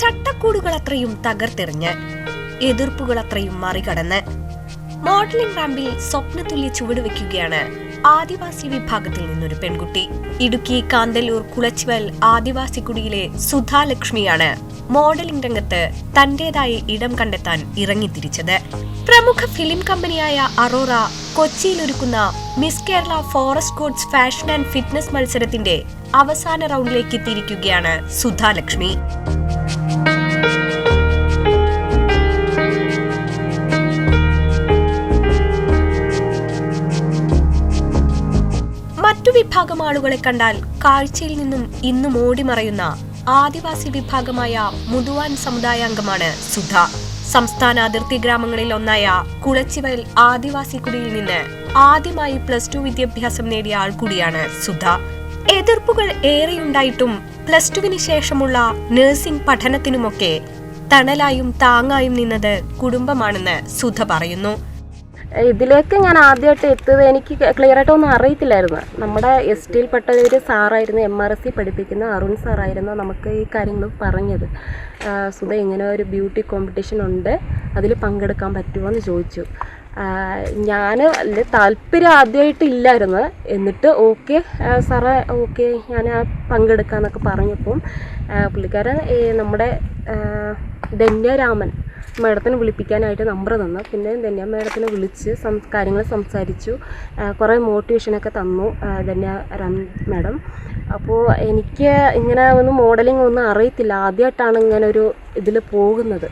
ചട്ടക്കൂടുകളത്രയും തകർത്തെറിഞ്ഞ് എതിർപ്പുകളത്രയും മറികടന്ന് മോഡലിംഗ് റാമ്പിൽ സ്വപ്നതുല്യ ചുവടുവെക്കുകയാണ് ആദിവാസി വിഭാഗത്തിൽ നിന്നൊരു പെൺകുട്ടി. ഇടുക്കി കാന്തല്ലൂർ കുളച്ചുവൽ ആദിവാസി കുടിയിലെ സുധാലക്ഷ്മിയാണ് മോഡലിംഗ് രംഗത്ത് തന്റേതായ ഇടം കണ്ടെത്താൻ ഇറങ്ങിത്തിരിച്ചത്. പ്രമുഖ ഫിലിം കമ്പനിയായ അറോറ കൊച്ചിയിൽ ഒരുക്കുന്ന miss Kerala forest codes fashion and fitness മത്സരത്തിന്റെ അവസാന റൗണ്ടിലേക്ക് എത്തിയിരിക്കുകയാണ് സുധാലക്ഷ്മി. വിഭാഗം ആളുകളെ കണ്ടാൽ കാഴ്ചയിൽ നിന്നും ഇന്നും ഓടി മറയുന്ന ആദിവാസി വിഭാഗമായ മുതുവാൻ സമുദായാംഗമാണ് സുധ. സംസ്ഥാന അതിർത്തി ഗ്രാമങ്ങളിൽ ഒന്നായ കുളച്ചിവയൽ ആദിവാസി കുടിയിൽ നിന്ന് ആദ്യമായി പ്ലസ് ടു വിദ്യാഭ്യാസം നേടിയ ആൾ കൂടിയാണ് സുധ. എതിർപ്പുകൾ ഏറെയുണ്ടായിട്ടും പ്ലസ് ടുവിന് ശേഷമുള്ള നഴ്സിംഗ് പഠനത്തിനുമൊക്കെ തണലായും താങ്ങായും നിന്നത് കുടുംബമാണെന്ന് സുധ പറയുന്നു. ഇതിലേക്ക് ഞാൻ ആദ്യമായിട്ട് എത്തുന്നത് എനിക്ക് ക്ലിയർ ആയിട്ടൊന്നും അറിയത്തില്ലായിരുന്നു. നമ്മുടെ എസ് ടിയിൽപ്പെട്ട ഒരു സാറായിരുന്നു എം ആർ എസ് സി പഠിപ്പിക്കുന്ന അരുൺ സാറായിരുന്നു നമുക്ക് ഈ കാര്യങ്ങൾ പറഞ്ഞത്. സുധ ഇങ്ങനെ ഒരു ബ്യൂട്ടി കോമ്പറ്റീഷൻ ഉണ്ട് അതിൽ പങ്കെടുക്കാൻ പറ്റുമോ എന്ന് ചോദിച്ചു ഞാൻ അതിൽ താല്പര്യം ആദ്യമായിട്ട് ഇല്ലായിരുന്നു. എന്നിട്ട് ഓക്കെ സാറേ ഓക്കെ ഞാൻ പങ്കെടുക്കാമെന്നൊക്കെ പറഞ്ഞപ്പം പുള്ളിക്കാരൻ നമ്മുടെ ധന്യരാമൻ മേഡത്തിനെ വിളിപ്പിക്കാനായിട്ട് നമ്പർ തന്നു. പിന്നെ ധന്യ മേഡത്തിനെ വിളിച്ച് സം കാര്യങ്ങൾ സംസാരിച്ചു. കുറേ മോട്ടിവേഷനൊക്കെ തന്നു ധന്യ രാം മേഡം. അപ്പോൾ എനിക്ക് ഇങ്ങനെ ഒന്നും മോഡലിംഗ് ഒന്നും അറിയത്തില്ല. ആദ്യമായിട്ടാണ് ഇങ്ങനെ ഒരു ഇതിൽ പോകുന്നത്.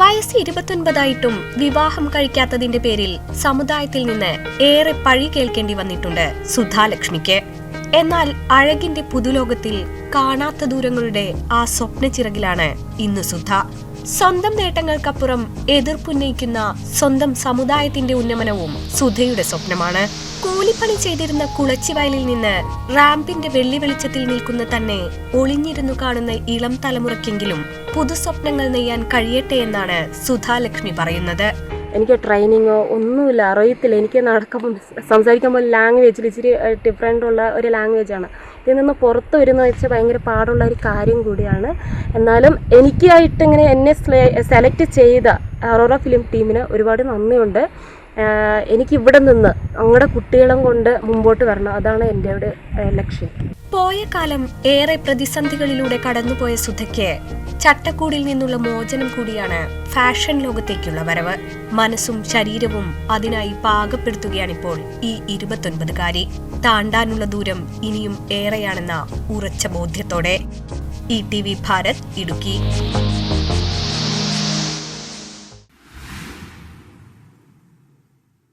വയസ്സ് ഇരുപത്തൊൻപതായിട്ടും വിവാഹം കഴിക്കാത്തതിന്റെ പേരിൽ സമുദായത്തിൽ നിന്ന് ഏറെ പഴി കേൾക്കേണ്ടി വന്നിട്ടുണ്ട് സുധാലക്ഷ്മിക്ക്. എന്നാൽ അഴകിന്റെ പുതുലോകത്തിൽ കാണാത്ത ദൂരങ്ങളുടെ ആ സ്വപ്നച്ചിറകിലാണ് ഇന്ന് സുധ. സ്വന്തം നേട്ടങ്ങൾക്കപ്പുറം എതിർപ്പുന്നയിക്കുന്ന സ്വന്തം സമുദായത്തിന്റെ ഉന്നമനവും സുധയുടെ സ്വപ്നമാണ്. കൂലിപ്പണി ചെയ്തിരുന്ന കുളച്ചിവയലിൽ നിന്ന് റാമ്പിന്റെ വെള്ളി വെളിച്ചത്തിൽ നിൽക്കുന്ന തന്നെ ഒളിഞ്ഞിരുന്നു കാണുന്ന ഇളം തലമുറയ്ക്കെങ്കിലും പുതുസ്വപ്നങ്ങൾ നെയ്യാൻ കഴിയട്ടെ എന്നാണ് സുധാലക്ഷ്മി പറയുന്നത്. എനിക്ക് ട്രെയിനിങ്ങോ ഒന്നുമില്ല. അറിയത്തില്ല. എനിക്ക് നടക്കുമ്പോൾ സംസാരിക്കുമ്പോൾ ലാംഗ്വേജിൽ ഇച്ചിരി ഡിഫറെന്റ് ഉള്ള ഒരു ലാംഗ്വേജാണ് ഇതിൽ നിന്ന് പുറത്ത് വരുന്ന വെച്ചാൽ ഭയങ്കര പാടുള്ള ഒരു കാര്യം കൂടിയാണ്. എന്നാലും എനിക്കായിട്ട് ഇങ്ങനെ എന്നെ സെലക്ട് ചെയ്ത അറോറ ഫിലിം ടീമിന് ഒരുപാട് നന്ദിയുണ്ട്. എനിക്ക് ഇവിടെ നിന്ന് അങ്ങടെ കുട്ടികളും കൊണ്ട് മുമ്പോട്ട് വരണം. അതാണ് എന്റെ ഒരു ലക്ഷ്യം. പോയ കാലം ഏറെ പ്രതിസന്ധികളിലൂടെ കടന്നുപോയ സുധയ്ക്ക് ചട്ടക്കൂടിൽ നിന്നുള്ള മോചനം കൂടിയാണ് ഫാഷൻ ലോകത്തേക്കുള്ള വരവ്. മനസ്സും ശരീരവും അതിനായി പാകപ്പെടുത്തുകയാണിപ്പോൾ ഈ ഇരുപത്തൊൻപതുകാരി. താണ്ടാനുള്ള ദൂരം ഇനിയും ഏറെയാണെന്ന ഉറച്ച ബോധ്യത്തോടെ. E T V Bharat Idukki.